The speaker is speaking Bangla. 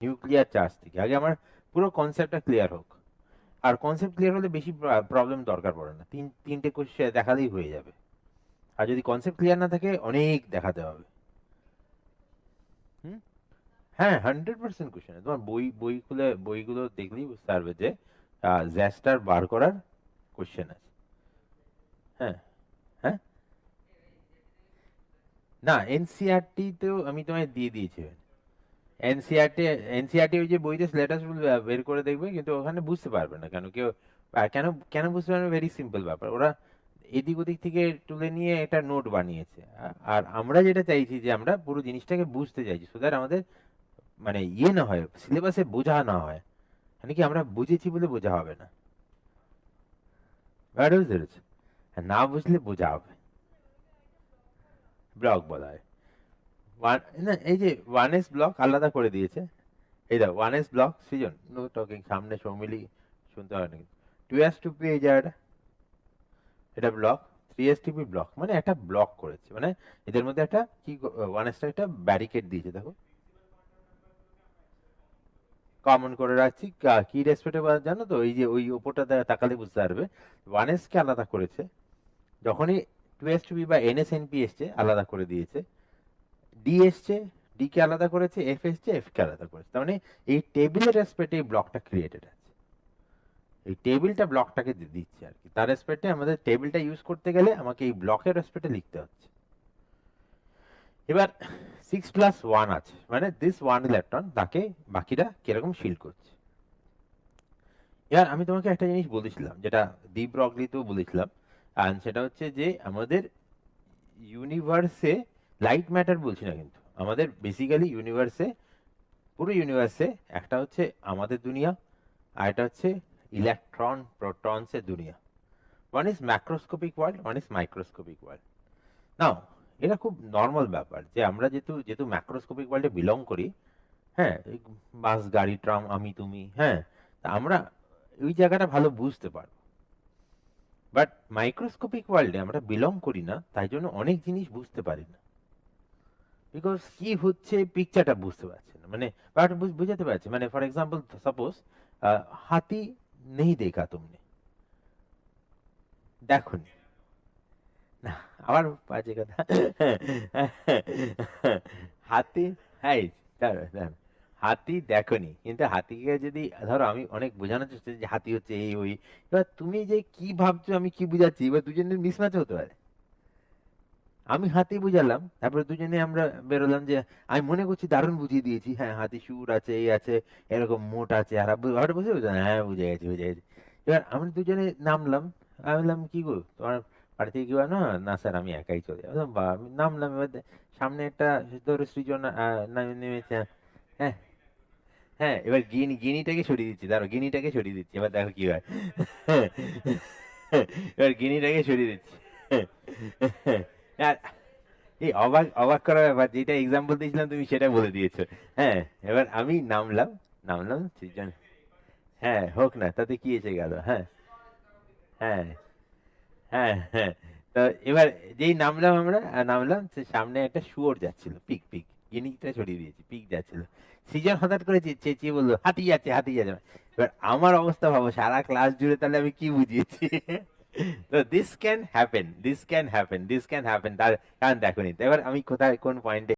নিউক্লিয়ার চার্জ থেকে। আগে আমার পুরো কনসেপ্টটা ক্লিয়ার হোক। আর কনসেপ্ট ক্লিয়ার হলে বেশি প্রবলেম দরকার পড়ে না। তিন, তিনটে কোশ্চেন দেখালেই হয়ে যাবে। আর যদি কনসেপ্ট ক্লিয়ার না থাকে, অনেক দেখাতে হবে। হুম? হ্যাঁ হান্ড্রেড পার্সেন্ট কোশ্চেন তোমার বই বই খুলে, বইগুলো দেখলেই বুঝতে পারবে যে জ্যাস্টার বার করার কোশ্চেন আছে। হ্যাঁ হ্যাঁ? না এনসিআরটি তেও আমি তোমায় দিয়ে দিয়েছি। এনসিআরটি এনসিআরটি ওই যে বইতে স্লেটাস বের করে দেখবে, কিন্তু ওখানে বুঝতে পারবে না। কেন কেউ কেন কেন বুঝতে পারবে? ভেরি সিম্পল ব্যাপার। ওরা এদিক ওদিক থেকে তুলে নিয়ে একটা নোট বানিয়েছে। আর আমরা যেটা চাইছি যে আমরা পুরো জিনিসটাকে বুঝতে চাইছি সো দ্যাট আমাদের মানে ইয়ে না হয় সিলেবাসে বোঝা না হয়। মানে কি আমরা বুঝেছি বলে বোঝা হবে না? না বুঝলে বোঝা হবে। ব্লক বলা হয়। ওয়ান না এই যে ওয়ান এস ব্লক আলাদা করে দিয়েছে। এই দাও one S block Srijan no talking সামনে সৌমিলি, শুনতে হয় না টু এস টু পি এই জায়গাটা এটা block three S TP block মানে একটা ব্লক করেছে। মানে এদের মধ্যে একটা কি ওয়ান এসটা একটা ব্যারিকেড দিয়েছে, দেখো। কমন করে রাখছি। কা- রেসপেক্টে জানো তো? এই যে ওই ওপরটা তাকালে বুঝতে পারবে। ওয়ান এস কে আলাদা করেছে। যখনই টু এস টু বি বা এন এস এন পি এসছে, আলাদা করে দিয়েছে। ডি এসছে ডি কে আলাদা করেছে এফ এসছে এফ কে আলাদা করেছে। তার মানে এই টেবিলের রেসপেক্টে এই ব্লকটা ক্রিয়েটেড আছে। এই টেবিলটা ব্লকটাকে দিচ্ছে আর কি। তার রেসপেক্টে আমাদের টেবিলটা ইউজ করতে গেলে আমাকে এই ব্লকের রেসপেক্টে লিখতে হচ্ছে। এবার সিক্স প্লাস ওয়ান আছে। মানে দিস ওয়ান ইলেকট্রন তাকে বাকিরা কীরকম শিল করছে। এবার আমি তোমাকে একটা জিনিস বলেছিলাম, যেটা দীপ রগলিতেও বলেছিলাম আর সেটা হচ্ছে যে আমাদের ইউনিভার্সে লাইট ম্যাটার বলছি না কিন্তু। আমাদের বেসিক্যালি ইউনিভার্সে পুরো ইউনিভার্সে একটা হচ্ছে আমাদের দুনিয়া আর একটা হচ্ছে ইলেকট্রন প্রোটনসের দুনিয়া। One is macroscopic world one is microscopic world now এটা খুব নর্মাল ব্যাপার যে আমরা যেহেতু যেহেতু ম্যাক্রোস্কোপিক ওয়ার্ল্ডে বিলং করি হ্যাঁ বাস, গাড়ি ট্রাম আমি, তুমি হ্যাঁ তা আমরা ওই জায়গাটা ভালো বুঝতে পারব। বাট মাইক্রোস্কোপিক ওয়ার্ল্ডে আমরা বিলং করি না, তাই জন্য অনেক জিনিস বুঝতে পারি না। বিকজ কি হচ্ছে পিকচারটা বুঝতে পারছি না। মানে ব্যাপারটা বুঝ- বুঝাতে পারছি। মানে ফর এক্সাম্পল সাপোজ হাতি নেই দেখা তুমনে। দেখনি না। আবার বাজে কথা। হাতি হ্যাঁ। হাতি দেখনি কিন্তু হাতিকে যদি, ধরো আমি অনেক বোঝানোর চেষ্টা যে হাতি হচ্ছে এই, ওই। এবার তুমি যে কি ভাবছ, আমি কি বুঝাচ্ছি? এবার দুজনের মিসম্যাচ হতে পারে। আমি হাতি বুঝালাম, তারপরে দুজনে আমরা বেরোলাম যে, আমি মনে করছি দারুণ বুঝিয়ে দিয়েছি হ্যাঁ হাতি সুর আছে, এই আছে, এরকম মোট আছে, আর ব্যাপারটা বুঝে বুঝে হ্যাঁ বুঝে গেছি বুঝে গেছি। এবার আমি দুজনে নামলাম, আমি বললাম, কি গো, তোমার বাড়ি থেকে কি হয়? না না স্যার, আমি একাই চলে যাব। বা আমি নামলাম, এবার সামনে একটা ধরো সৃজন নামে- নেমেছে। হ্যাঁ হ্যাঁ এবার গিনি, গিনিটাকে সরিয়ে দিচ্ছি দাঁড়ো গিনিটাকে সরিয়ে দিচ্ছি, এবার দেখো কি হয়। এবার গিনিটাকে সরিয়ে দিচ্ছি। এই অবাক অবাক করার ব্যাপার, যেটা এক্সাম্পল দিয়েছিলাম, তুমি সেটা বলে দিয়েছ। হ্যাঁ এবার আমি নামলাম নামলাম সৃজন হ্যাঁ হোক না, তাতে কি এসে গেল? হ্যাঁ হ্যাঁ হ্যাঁ হ্যাঁ। তো এবার যেই নামলাম আমরা নামলাম, সে সামনে একটা শুয়োর যাচ্ছিল, পিক পিক। গিনিটা সরিয়ে দিয়েছি, পিক যাচ্ছিল। সৃজন হঠাৎ করে চেঁচিয়ে বলল হাতি যাচ্ছে হাতি যাচ্ছে। এবার আমার অবস্থা ভাবো, সারা ক্লাস জুড়ে তাহলে আমি কি বুঝিয়েছি? তো this can happen this can happen this can happen তার কারণ দেখো এবার আমি কোথায়, কোন পয়েন্টে